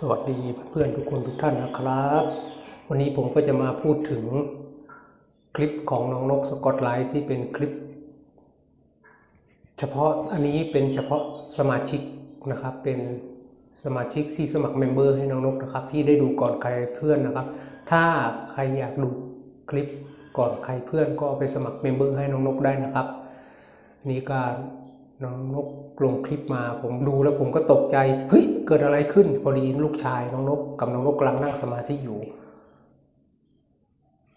สวัสดีเพื่อนๆทุกคนทุกท่านนะครับ วันนี้ผมก็จะมาพูดถึงคลิปของน้องนกสกอตไลท์ที่เป็นคลิป เฉพาะอันนี้เป็นเฉพาะสมาชิกนะครับเป็นสมาชิกที่สมัครเมมเบอร์ให้น้องนกนะครับ ที่ได้ดูก่อนใครเพื่อนนะครับ ถ้าใครอยากดูคลิปก่อนใครเพื่อนก็ไปสมัครเมมเบอร์ให้น้องนกได้นะครับนี่การ น้องนกลงคลิปมา ผมดูแล้วผมก็ตกใจ เฮ้ย เกิดอะไรขึ้น พอดีลูกชายน้องนกกับน้องนกกำลังนั่งสมาธิอยู่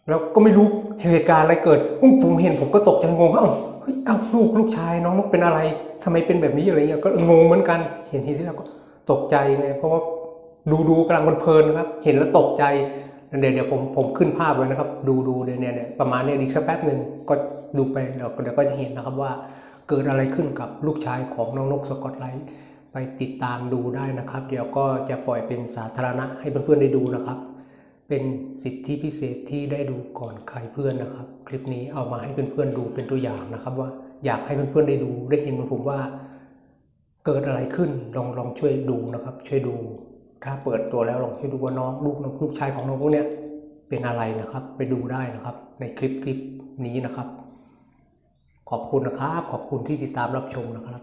แล้วก็ไม่รู้เหตุการณ์อะไรเกิดอุ๊ยผมเห็นผมก็ตกใจงงเอ้าเฮ้ยเอ้าลูกลูกชายน้องนกเป็นอะไรทำไมเป็นแบบนี้อะไรเงี้ยก็งงเหมือนกัน เห็นทีที่เราก็ตกใจไงเพราะว่าดูดูกำลังเพลินนะครับ เห็นแล้วตกใจเดี๋ยวเดี๋ยวผมผมขึ้นภาพไว้นะครับ ดูดูเนี่ยเนี่ยประมาณเนี้อีกสักแป๊บหนึ่งก็ดูไปเดี๋ยวเดี๋ยวก็จะเห็นนะครับว่า เกิดอะไรขึ้นกับลูกชายของน้องนกสกอตไลท์ไปติดตามดูได้นะครับ เดี๋ยวก็จะปล่อยเป็นสาธารณะให้เพื่อนๆได้ดูนะครับ เป็นสิทธิพิเศษที่ได้ดูก่อนใครเพื่อนนะครับ คลิปนี้เอามาให้เพื่อนๆดูเป็นตัวอย่างนะครับ ว่าอยากให้เพื่อนๆได้ดูได้เห็นเหมือนผมว่า เกิดอะไรขึ้นลองลองช่วยดูนะครับ ช่วยดู ถ้าเปิดตัวแล้วลองช่วยดูว่าน้องลูกน้องลูกชายของน้องพวกเนี้ยเป็นอะไรนะครับ ไปดูได้นะครับ ในคลิปคลิปนี้นะครับ ขอบคุณนะครับ ขอบคุณที่ติดตามรับชมนะครับ